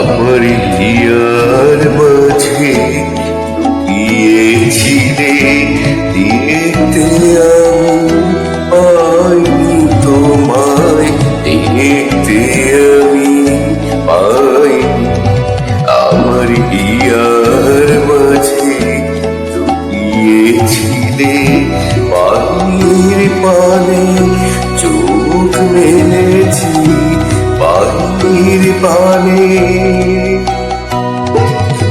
আমার হিয়ার মাঝে গিয়েছিলে দেখতে আমি তোমায় দেখতে আমি পাইনি। আমার হিয়ার মাঝে লুকিয়েছিলে, পানির পানে চোখ মেলেছি, পানির পানে।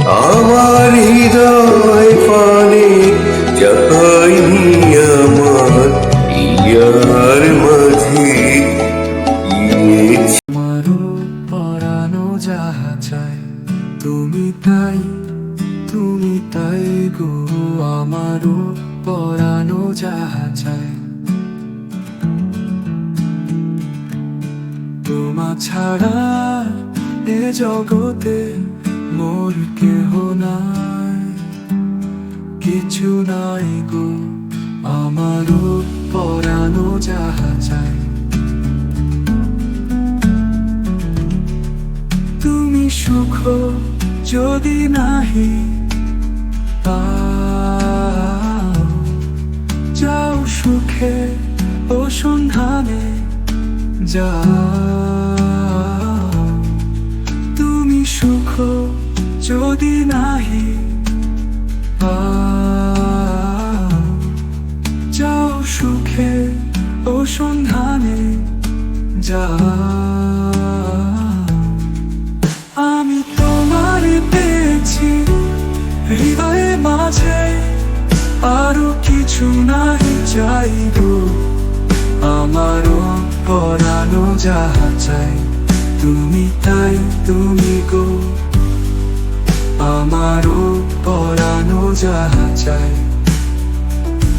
আমার হৃদয় পানে যাইনি আমার, ইয়ার মাঝে আমারও পরানো যাহা তুমি তাই তুমি তাই গো। আমারও পরানো যাহা চাই। তোমা ছাড়া এ জগতে মোর কেহ নাই। কিছু নাই গো আমারও পরানো যাহা চাই। তুমি সুখ যদি নাহি যাও সুখে ও সন্ধানে। যাও তুমি সুখ যদি নাহি যাও সুখে ও সন্ধানে যাও আমি তোমার পেয়েছি হৃদয়ে মাঝে, আরও কিছু নাই চাইব। আমারও পরানো যাহা চাই তুমি তাই তুমি গো। আমারও পরানো যাহা চাই।